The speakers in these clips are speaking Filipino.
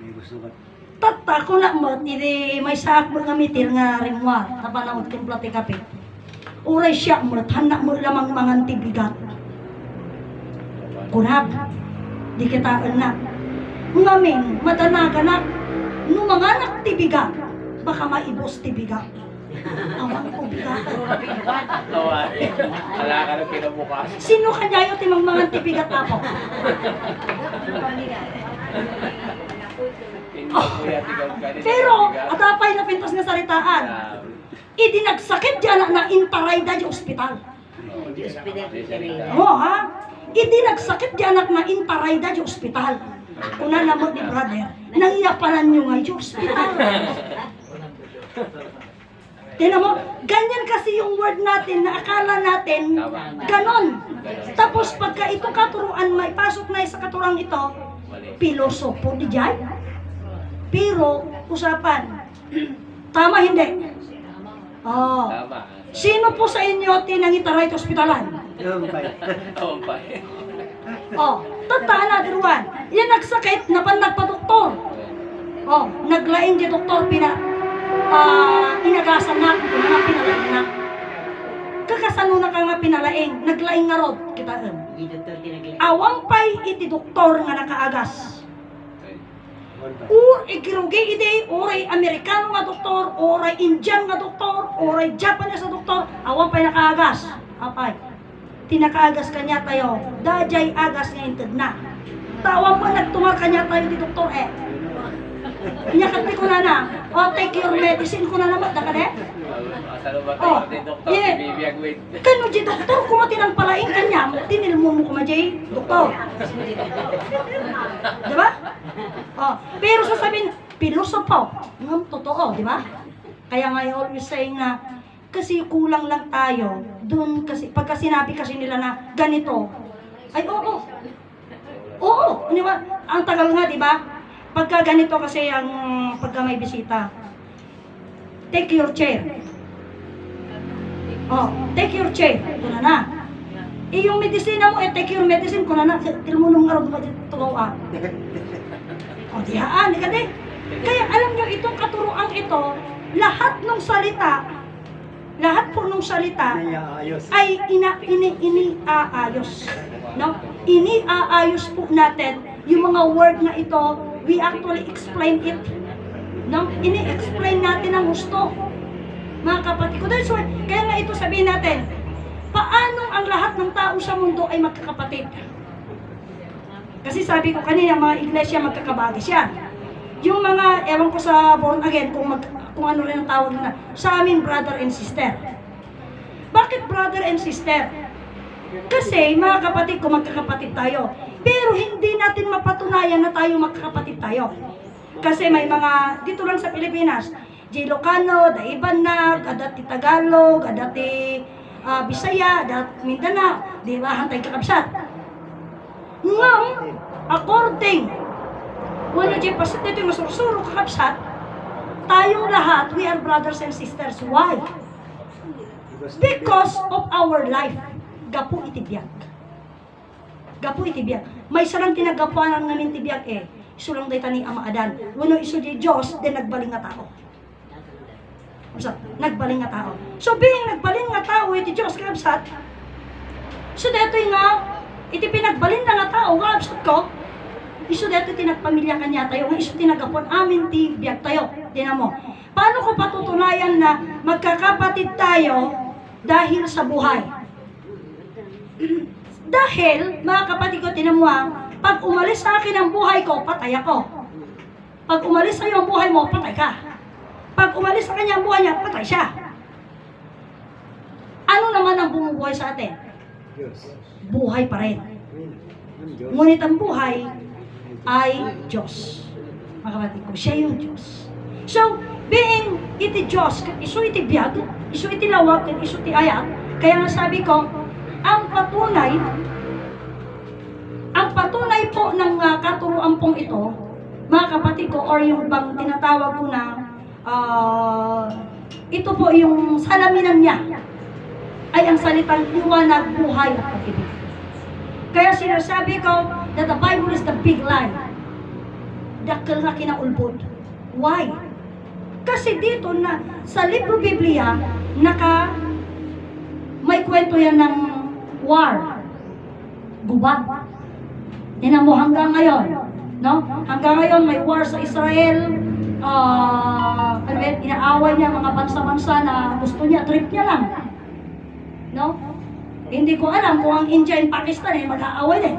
May gusto ka. Tata ko na mo, tiri may saak mo nga mitir nga rimwa, tapanawad timpla ti kape. Uray siya mo, tanak mo lamang mga tibigat. Kunab, di kita anak. Ngamin, madanaga no mga anak tibigat, baka maibos tibigat. Awang ko bigat. Kawari. Wala ka nang kinabukas. Sino kanya yung timang mga tibigat ako? Pero, atapay na pintos nga saritaan. Idinagsakit dyan na intaray da di ospital. Oo ha? Idinagsakit di anak na intaray da di ospital. Kuna na mo ni brother, nangiyapanan nyo nga di ospital. Tinan mo, ganyan kasi yung word natin na akala natin ganon. Tapos pagka ito katuruan, may pasok na sa katuruan ito, pilosopo di dyan. Pero, usapan, tama hindi? Oh. Tama. Sino po sa inyo tinangitaray sa ospitalan? Pa. Oh, tataan na diruan. Yan nagsakit, napan nagpa-doktor. Oh, naglaing di doktor pina ah inagasan na kung nga pinalaing na. Kakasano na ka nga pinalaing, naglaing nga rod kita em. Awang pay iti doktor nga nakaagas. Pa. Or ikirugi ide, oray Amerikano nga doktor, oray Indian nga doktor, oray Japanese nga doktor, awang pay nakaagas. Apay. Tinakaagas kanya tayo, dajay agas nga inted na. Tawang mo nagtunga kanya tayo di doktor eh. Inyakat ko na na, o take your medicine ko na naman, da ka de? Asalo ba Oh, tayo din doktor yeah. si Bibi Agwin? Kano di doktor, kumati ng palaing kanya, tinilmo mo kuma jay, doktor. Di ba? Oh, pero sasabihin, pilosopo, ng totoo, di ba? Kaya nga I always say na, kasi kulang lang tayo, doon kasi, pagka sinabi kasi nila na ganito, ay oo, oo, di ba? Ang tagal nga, di ba? Pagka ganito kasi ang, pagka may bisita, take your chair. Oh, take your chair. Kuna na. Yung medisina mo, eh, take your medicine. Kuna na. Tilmunong araw ba dito tugaw ah. O, dihaan, di ka di. Kaya alam nyo, itong katuruang ito, lahat ng salita, lahat po ng salita, ay ina, ini, ini aayos. No? Ini aayos po natin yung mga word na ito, we actually explain it. No? Ini-explain natin ang gusto. Mga kapatid ko, that's why, kaya nga ito sabihin natin, paano ang lahat ng tao sa mundo ay magkakapatid? Kasi sabi ko kanina, mga iglesia magkakabagis yan. Yung mga, ewan ko sa born again, kung, mag, kung ano rin ang tawag na, sa amin, brother and sister. Bakit brother and sister? Kasi, mga kapatid ko, magkakapatid tayo. Pero hindi natin mapatunayan na tayo magkakapatid tayo. Kasi may mga, dito lang sa Pilipinas, di Ilocano, da Ibanag, adati Tagalog, adati ah, Bisaya, adat Mindanao, di ba, hantay kakabsat. Ngam, according, wala di pa dito yung masursuro kakabsat, tayong lahat, we are brothers and sisters. Why? Because of our life. Gapu itibiyag. Gapu itibiyag. May sarang tinagapuanan namin tibiyag eh. Isulang day tani ama adan. Wano iso di Diyos, din nagbaling nga tao. So, nagbaling nga tao. So, being nagbaling nga tao, iti Diyos, kabsat, so, dito nga, iti pinagbalin na nga tao, kabsat ko, iso dito tinagpamilya kanya tayo, nga iso tinagapon amin ti biyag tayo. Tinan mo. Paano ko patutunayan na magkakapatid tayo dahil sa buhay? dahil, mga kapatid ko, tinan mo ah, pag umalis sa akin ang buhay ko, patay ako. Pag umalis sa iyo ang buhay mo, patay ka. Pag umalis sa kanya ang buhay niya, patay siya. Ano naman ang bumubuhay sa atin? Buhay pa rin. Ngunit ang buhay ay Diyos. Mga kapatid ko, siya yung Diyos. So, being iti Diyos, iso iti biyag, iso iti lawag, iso iti ayat, kaya nga sabi ko, ang patunay, ang patunay po ng uh, katuruan pong ito, mga kapatid ko, or yung bang tinatawag ko na, ah, ito po yung salaminan niya, ay ang salitang liwanag, buhay at pag-ibig. Kaya sinasabi ko that the Bible is the big lie. dakkel nga kinaulbod. Why? Kasi dito na sa libro Biblia naka may kwento yan ng war. Gubat. Tinan mo hanggang ngayon, no? Hanggang ngayon may war sa Israel. Yun, inaaway niya mga bansa-bansa na gusto niya, trip niya lang. No? Hindi ko alam kung ang India and Pakistan ay mag-aaway din.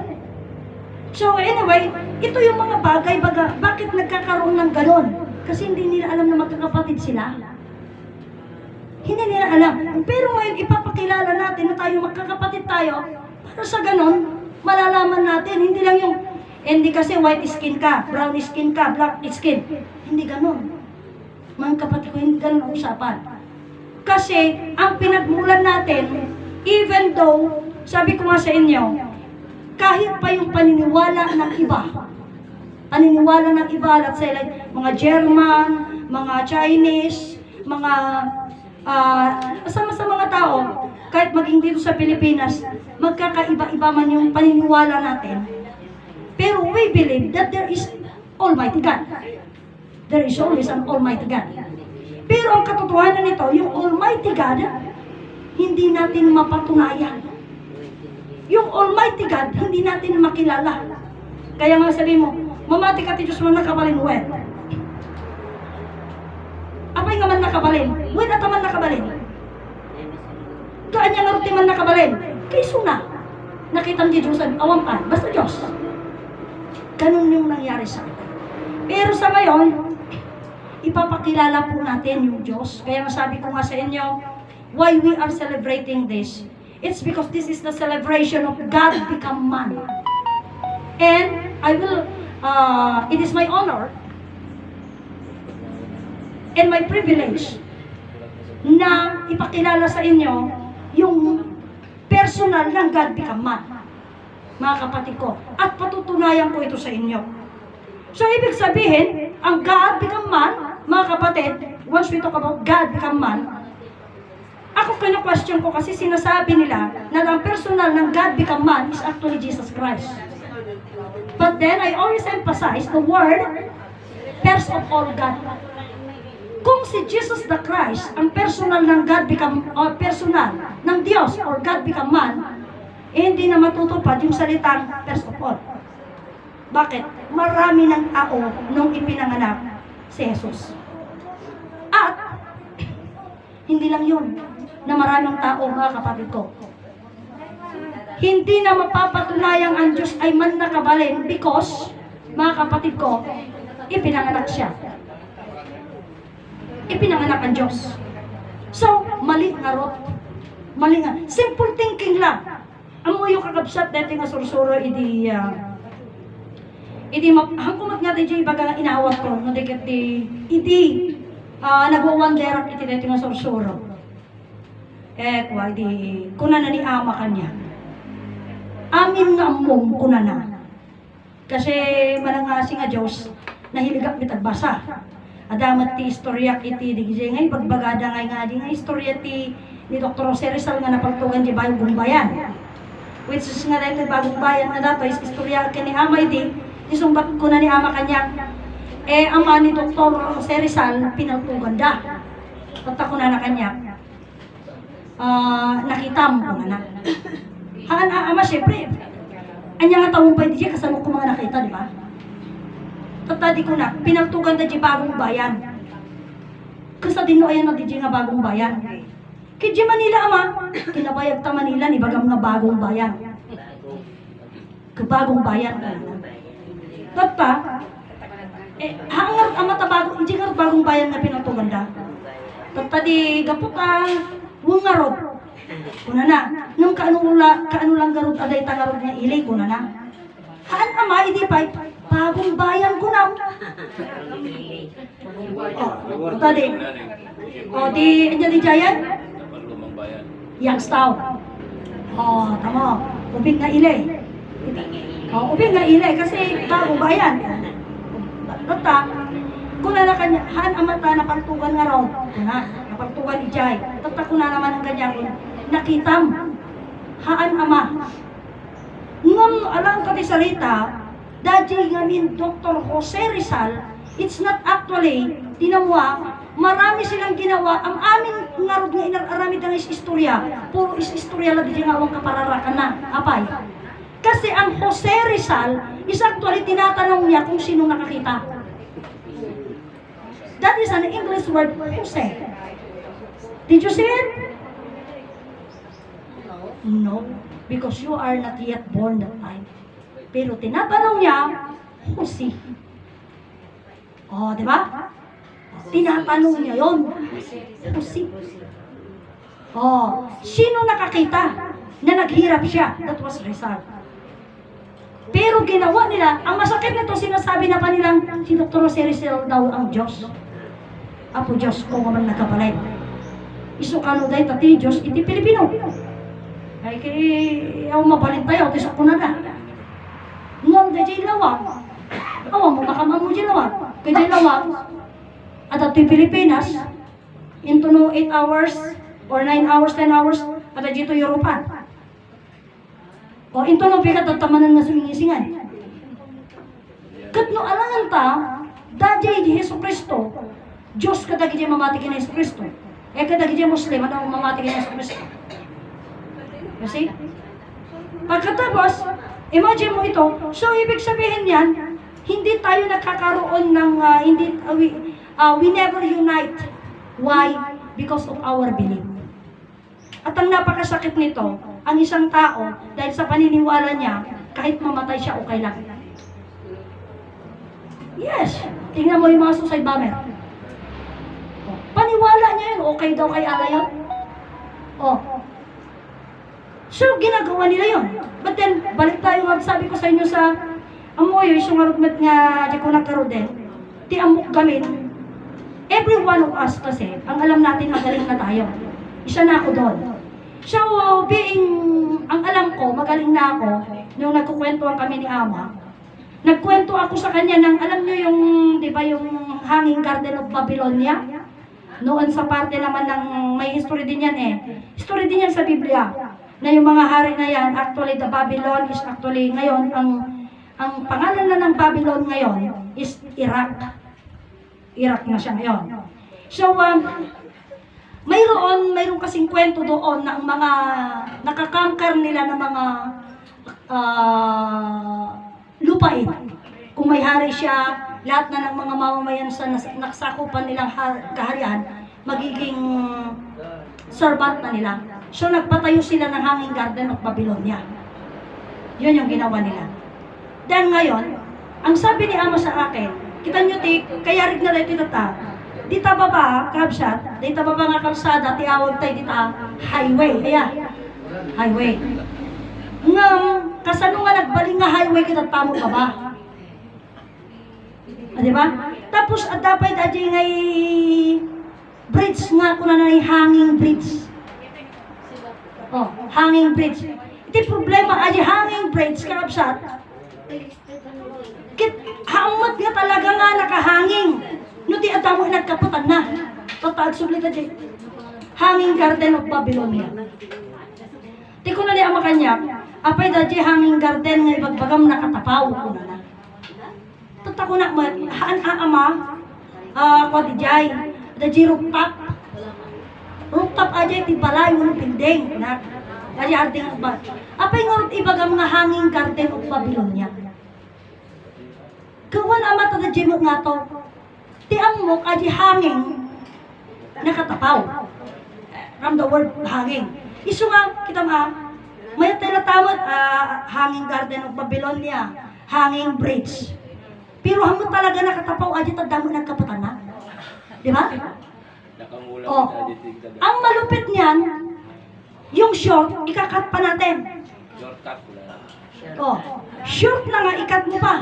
So anyway, ito yung mga bagay, baga, bakit nagkakaroon ng ganon? Kasi hindi nila alam na magkakapatid sila. Hindi nila alam. Pero ngayon, ipapakilala natin na tayo magkakapatid tayo para sa ganon, malalaman natin. Hindi lang yung, hindi kasi white skin ka, brown skin ka, black skin. Hindi ganon. Mga kapatid ko, hindi ganon ang usapan. Kasi, ang pinagmulan natin, even though, sabi ko nga sa inyo, kahit pa yung paniniwala ng iba, paniniwala ng iba, let's say like mga German, mga Chinese, mga ah sama sa mga tao, kahit maging dito sa Pilipinas, magkakaiba-iba man yung paniniwala natin. Pero we believe that there is Almighty God. There is always an Almighty God. Pero ang katotohanan nito, yung Almighty God, hindi natin mapatunayan. Yung Almighty God, hindi natin makilala. Kaya nga sabi mo, mamati ka ti Diyos mo nakabalin, wet. Apay nga man nakabalin, wet at man nakabalin. Kanya nga man nakabalin, kay suna. Nakita ni Diyos, awang pa, basta Diyos. Ganun yung nangyari sa akin. Pero sa ngayon, ipapakilala po natin yung Diyos. Kaya masabi ko nga sa inyo, why we are celebrating this, it's because this is the celebration of God become man. And I will, uh, it is my honor and my privilege na ipakilala sa inyo yung personal ng God become man. Mga kapatid ko. At patutunayan ko ito sa inyo. So, ibig sabihin, ang God become man, mga kapatid, once we talk about God become man, ako kina-question ko kasi sinasabi nila na ang personal ng God become man is actually Jesus Christ. But then, I always emphasize the word, first of all, God. Kung si Jesus the Christ, ang personal ng God become, or personal ng Diyos, or God become man, eh, hindi na matutupad yung salitang first of all. Bakit? Marami ng tao nung ipinanganak si Jesus. At, hindi lang yun, na maraming tao, mga kapatid ko. Hindi na mapapatunayang ang Diyos ay man nakabalin because, mga kapatid ko, ipinanganak siya. Ipinanganak ang Diyos. So, mali nga rot. Mali nga. Simple thinking lang. Amo yung kakabsat dati nga sursuro, idi, ah, idi, map, hangkumat nga di baga nga inawat ko, no dikat di, idi, ah, nagwawanderak iti dati nga sursuro. Eh, kwa, di, kuna na ni ama kanya. Amin nga among kuna na. Kasi malangasi nga Diyos, nahiligap ni tagbasa. Adamat ti istorya iti di gizay ngay pagbagada ngay nga di nga istorya ti ni Dr. Jose Rizal nga napagtugan di bayong gumbayan. Which is nga dahil bagong bayan na dato is istorya kini amay di isumbat ko na ni ama kanya. Eh ama ni Dr. Jose Rizal pinagtugan da. Tatta ko na na kanya. Ah, nakita mo ko na na. Haan ama syempre. Anya nga taong pa di kasama ko mga nakita, di ba? Tatadi ko na, pinagtugan na di bagong bayan. Kasi din no ayan na di nga bagong bayan. Kaya Manila ama, kinabayag ta Manila ni bagam nga bagong bayan. Kabagong bayan ka na. Tata, eh, hangar ama ta bagong, hindi nga bagong bayan nga pinagtugan da. Tata di gaputa, wungarod. Kuna na, nung kaano ula, kaano lang garod aday tangarod nga ilay, kuna na. Haan ama, hindi pa, bagong bayan ko na. Oh, tadi. Oh, di, anya di Jayan? Bayan. Youngstown. Oh, tama. Ubing nga ilay. Oh, ubing nga ilay kasi bagong bayan. Tata, kuna na kanya, haan amata napaltugan nga raw. Kuna, napaltugan ni Jay. Tata kuna naman ang kanya, nakitam. Haan ama. Ngam alam ka di salita, Dadji ngamin Dr. Jose Rizal, it's not actually, ah, marami silang ginawa. Ang amin nga rod nga inararami ng is istorya, puro is istorya lang di nga awang kapararakan na, apay. Kasi ang Jose Rizal is actually tinatanong niya kung sino nakakita. That is an English word, Jose. Did you see it? No, because you are not yet born that time. Pero tinatanong niya, Jose. Oh, di ba? Tinatanong niya yon. Jose. Oh, sino nakakita na naghirap siya? That was Rizal. Pero ginawa nila, ang masakit nito, sinasabi na pa si Dr. Jose Rizal daw ang Diyos. Apo Diyos ko man nakabalay. Isukano dahi tati Diyos, iti Pilipino. Ay kay ako mabalit tayo, iti ko na na. Ngom da jay lawak. Awa mo makama mo jay lawak. Kay jay lawak, at iti Pilipinas, into no 8 hours or 9 hours, 10 hours, at dito Europan. O into no bigat at tamanan nga sumingisingan. Kat no alangan ta, dajay di Heso Kristo, Diyos kadagi di mamati kina Heso Kristo. Eh kadagi di Muslim, ano mamati kina Heso Kristo. Kasi, pagkatapos, imagine mo ito, so ibig sabihin yan, hindi tayo nakakaroon ng, ah, hindi, ah, we, ah, we never unite. Why? Because of our belief. At ang napakasakit nito, ang isang tao, dahil sa paniniwala niya, kahit mamatay siya, okay lang. Yes. Tingnan mo yung mga suicide bomber. Paniwala niya yun, okay daw kay Allah yun. Oh. So, ginagawa nila yun. But then, balik tayo nga, sabi ko sa inyo sa amoy, yung arugmat nga, di ko nagkaroon ti amok gamit. Every one of us kasi, ang alam natin magaling na tayo. Isa na ako doon. So, being, ang alam ko, magaling na ako, nung nagkukwentuhan kami ni Ama, Nagkwento ako sa kanya ng, alam nyo yung, di ba, yung Hanging Garden of Babylonia? Noon sa parte naman ng, may history din yan eh. History din yan sa Biblia. Na yung mga hari na yan, actually the Babylon is actually ngayon, ang, ang pangalan na ng Babylon ngayon is Iraq. Iraq na siya ngayon. So, um, mayroon, mayroon kasing kwento doon na ang mga nakakangkar nila ng mga ah, lupain. Kung may hari siya, lahat na ng mga mamamayan sa nakasakupan nilang har- kaharian, magiging servant na nila. So nagpatayo sila ng Hanging Garden of Babylonia. Yun yung ginawa nila. Then ngayon, ang sabi ni Ama sa akin, kita nyo ti, kaya rig na rin tita dita baba, kabsat, dita baba nga kalsada, ti awag tayo dita highway, kaya, highway. Ngam, kasano nga nagbaling nga highway kita tamo ka ba? Ah, di? Tapos at dapat adi ngay bridge nga kuna na hanging bridge. Oh, hanging bridge. Iti problema adi hanging bridge karabsat. Kit hamot nga talaga nga nakahanging. No di adamo nagkaputan na. Total sublit adi. Hanging Garden of Babylonia. Di ko na ni ama kanya, apay dadji hanging garden nga ibagbagam nakatapaw ko na na. Tata ko na, haan ang ama, ah, kwa di jay, dadji rooftop. Rooftop ajay ti balay, mo pindeng, na. Dadji arding ba. Apay nga ibagam nga hanging garden of Babylonia. Kawan ama ta dadji mo nga to. Ti amok aji hanging nakatapaw. From the word hanging. Isu nga, kita ma, may tinatamot, ah, hanging garden of Babylonia, hanging bridge. Pero hamo talaga nakatapaw, aja tadamo nagkaputan na. Di ba? Oh. Ang malupit niyan, yung short, ikakat pa natin. Shortcut ko lang. Oh, short na nga, ikat mo pa.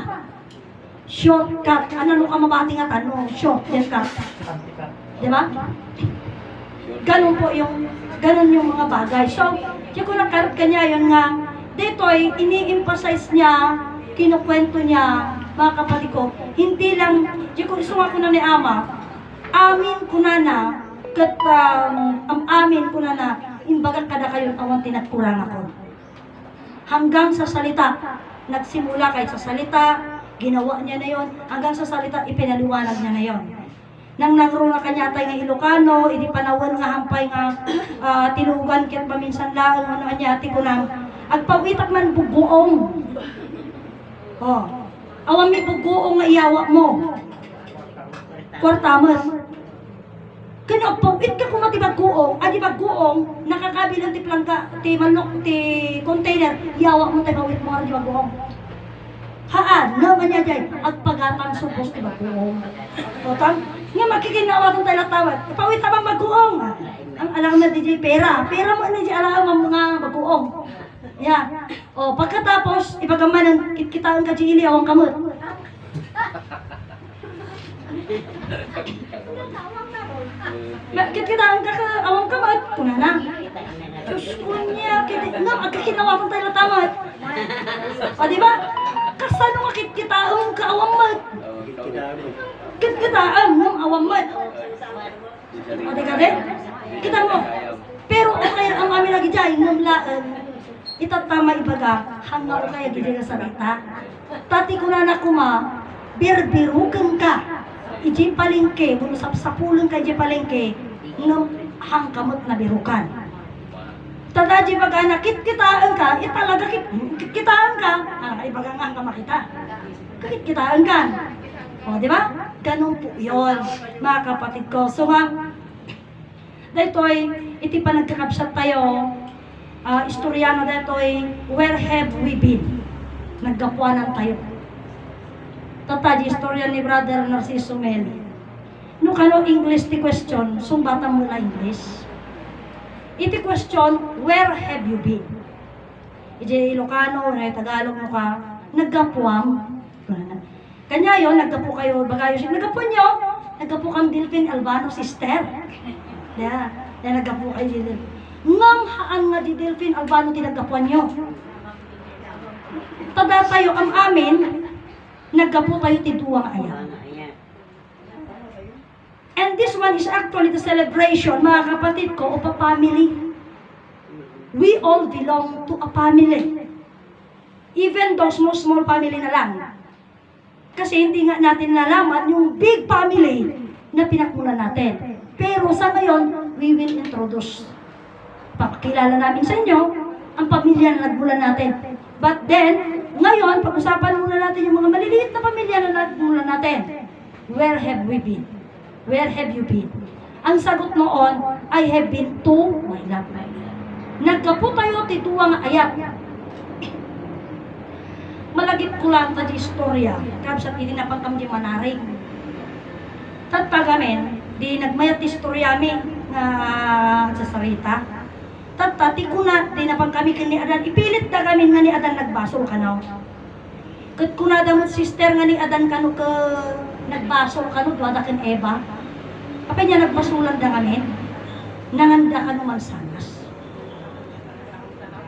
Shortcut. Ano nung kamabati nga tanong? Short, yan cut. Di ba? Ganun po yung, ganun yung mga bagay. So, yung ko nakarot kanya yun nga, dito ay ini-emphasize niya, kinukwento niya, mga kapatid ko, hindi lang, yung ko gusto ko na ni Ama, amin ko na na, kat um, am amin ko na na, imbaga kada kayo awan tinatkurang ako. Hanggang sa salita, nagsimula kay sa salita, Ginawa niya na yon hanggang sa salita ipinaliwanag niya na yon. Nang nangro na kanya tayo nga Ilocano, idi panawan nga hampay nga ah, tinugan ket paminsan lang ano anya ti kunam. Agpawitak man bubuong. Oh. Awan mi bubuong nga iyawa mo. Kwartamas. Kano pawit ka kung matibag guong, adi bag guong, nakakabilang ti plangka, ti manok, ti container, yawa mo tayo pawit mo, adi bag guong. Haan, naman niya dyan, at pagatan subos ti bag guong. O tam, nga makikinawa kong tayo tawad, pawit abang mag-guong. Ang alam na DJ pera, pera mo na di alam ang mga mag-guong. Ya. O pagkatapos, ipagaman ang kitkitaan ka chili awang kamot. Bakit kita ang kaka awang kamot? Kuna na. Diyos ko niya, kiti, nga, agkakinawa kong tayo tamad. O, di ba? Kasano nga kit kita ang kaawang mat? Kita mo. Kit kita ang ng awang mat. O, di ka? Kita mo. Pero okay ang amin lagi dyan, ng laan, itatama ibaga, hanga o kaya gili na salita. Tati ko na na kuma, birbirukan ka. Iji palengke, bulo sa sapulong ka iji palengke, ng hangkamot na birukan. Tadaji baga na kit kitaan ka, italaga kit, kit kitaan ka, ah, ibaga nga ang makita. Kit kitaan ka. O, di ba? Ganun po yun, mga kapatid ko. So nga, daytoy, iti pa nagkakabsat tayo, ah, istoryano daytoy, where have we been? Naggapuanan tayo. Tataji, istorya ni Brother Narciso Meli. Nung kano English ti question, sumbata mo na English. Iti question, where have you been? Iti Ilocano, na Tagalog mo ka, naggapuam. Kanya yon naggapo kayo, bagayo siya, naggapo nyo, naggapo kang Dilpin Albano sister. Yeah, yeah naggapo kayo dito. Ngam haan nga di Dilpin Albano tinaggapuan nyo. Tada tayo ang amin, naggapo tayo ti duwang ayaw. And this one is actually the celebration, mga kapatid ko, of a family. We all belong to a family. Even those small, small family na lang. Kasi hindi nga natin nalaman yung big family na pinakmulan natin. Pero sa ngayon, we will introduce. Papakilala namin sa inyo ang pamilya na nagmulan natin. But then, ngayon, pag-usapan muna natin yung mga maliliit na pamilya na nagmulan natin. Where have we been? Where have you been? Ang sagot noon, I have been to my love. Nagkapo tayo tituwang ayat. Malagip ko lang ta di istorya. Kabsat hindi na pagkam di manarig. Tatagamin, di nagmayat di istorya mi nga sa sarita. Tatati ko na, di na pang kami kani Adan, ipilit na kami nga ni Adan nagbasol kanaw. Kat kuna damot sister nga ni Adan kano ka nagbasol kano duwada kan Eva. Apa niya nagbasulan da kami? Nanganda ka no magsanas.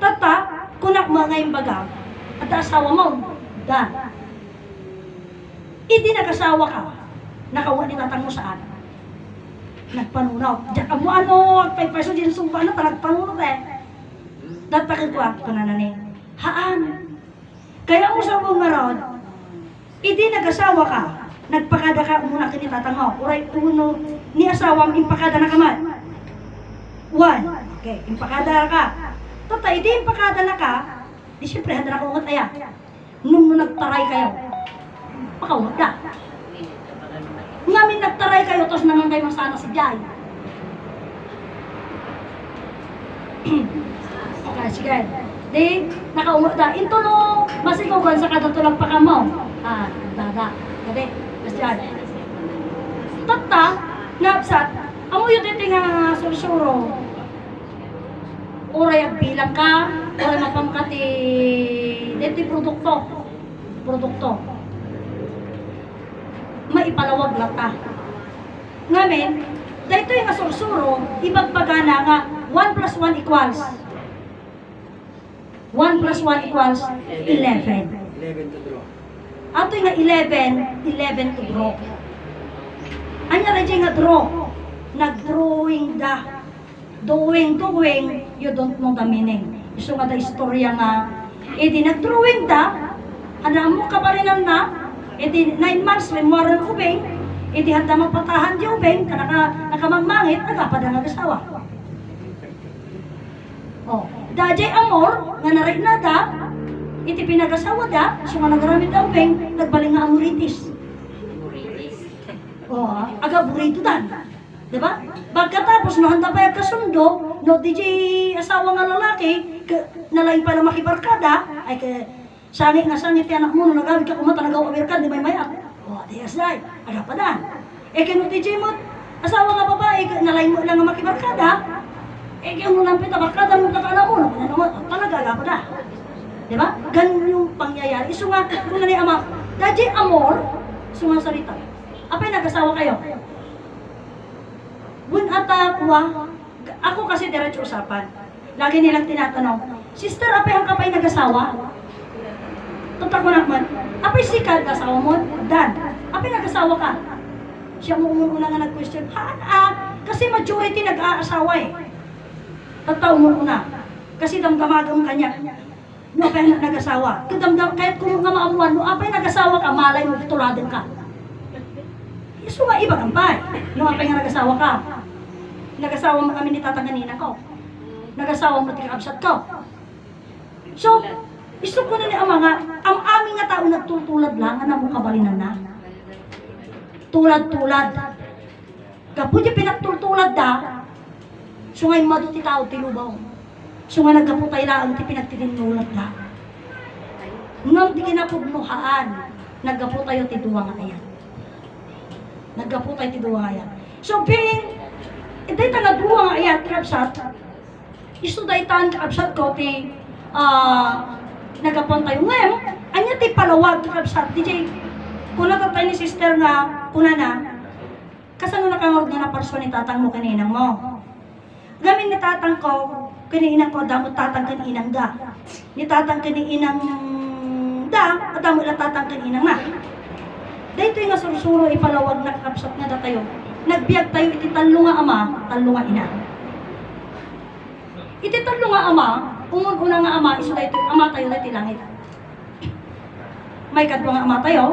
Tata, kunak mga yung baga, at asawa mo, da. Hindi nag-asawa ka, nakawa ni tatang mo saan? Nagpanunaw. Diyan ka mo ano, kay peso din sumpa na, nagpanunaw eh. Datakil ko ako na nani. Haan. Kaya mo sa mga rod, hindi nag-asawa ka, nagpakada ka muna kini tatang mo. Uray uno, ni asawa, impakada na kamat. One. Okay, impakada ka. Tata, hindi impakada na ka, di siyempre handa na ko ungat aya. Nung nagtaray kayo, pakawag na. Ngamin nagtaray kayo, tos naman kayo masana si Jai. okay, sige. Di, nakaumot na. Ito no, masikugan sa kadatulang pa ka mo. Ah, dada. Gade, Jai. Tata, napsat, amo yun dito nga sursuro. Oray ang bilang ka, oray mapangkati, dito produkto. Produkto. Maipalawag lang ta. Ngamin, dito yung asursuro, ibagpagana nga 1 plus 1 equals 1 plus 1 equals 11. 11 to draw. Ato nga 11, 11 to draw. Anya dyan nga draw. Nag-drawing da. Doing, doing, you don't know the meaning. Iso nga da istorya nga, eh di nag-drawing da, ano mo ka pa rin na, Iti nine months, memoran ubeng, iti handa magpatahan di ubeng, kanaka nakamangmangit, agapada nga asawa. Oh, dajay amor, nga naray na da, iti pinag-asawa da, so nga nagaramit da ubeng, nagbaling nga amoritis. Oh, aga burrito dan. Diba? Pagkatapos, no, handa pa yung kasundo, no, jay asawa nga lalaki, ka, nalain pa na makibarkada, ay ka, sangi nga sangi ti anak mo, no, nagamit ka kumata, nagawa Amerikan, di may mayak. Oh, di asday, aga pa dan. Eh, kano ti jay mo, asawa nga babae, nalain mo lang nga makibarkada, eh, kaya mo lang pita, barkada mo ka anak mo, no, ano talaga, aga pa da. Di ba? Ganun yung pangyayari. So nga, kung nanay ama, dajay amor, so nga salita. Apay nag-asawa kayo? Bun ata kuwa, ako kasi diretso usapan. Lagi nilang tinatanong, Sister, apay ang kapay nag-asawa? Tutak ko naman, apay si Kad asawa mo? Dan, apay nag-asawa ka? Siya mo umuna nga nag-question, haan ah, kasi majority nag-aasawa eh. Tataw mo una, kasi damdamagam kanya. No, apay na nag-asawa. Kadamdam, kahit kung nga maamuan mo, apay nag-asawa ka, malay mo, tuladan ka. Iso nga iba kampay. Nung apay nga nag-asawa ka. Nag-asawa mo kami ni tatang kanina ko. Nag-asawa mo tika absat ko. So, iso ko na ni ama nga, ang aming nga tao nagtutulad lang, nga mo kabalinan na. Tulad-tulad. Kapo di pinagtultulad da, so ngayon madu ti tao ti lubaw. So nga nagkaputay lang ti pinagtitinulad da. Nang di kinapugnuhaan, nagkaputay ti duwa nga ayan nagkaputay ti duwa ayan. So, pin, ito'y taga duwa nga ayan, krabsat, iso da itan krabsat ko ti, ah, nagapuntay. Ngayon, anya ti palawag krabsat, DJ, kung natatay ni sister nga, kuna na, kasano nakangawag nga na parso ni tatang mo kaninang mo. Gamin ni tatang ko, kaniinang ko, damo tatang kaninang da. Ni tatang kaninang da, at damo ila tatang kaninang na. Dahito yung nga sursuro ipalawag na kapsat nga datayo. Nagbiag tayo iti talo nga ama, talo nga ina. Iti talo nga ama, umag una nga ama, iso tayo ama tayo na langit. May kadwa nga ama tayo,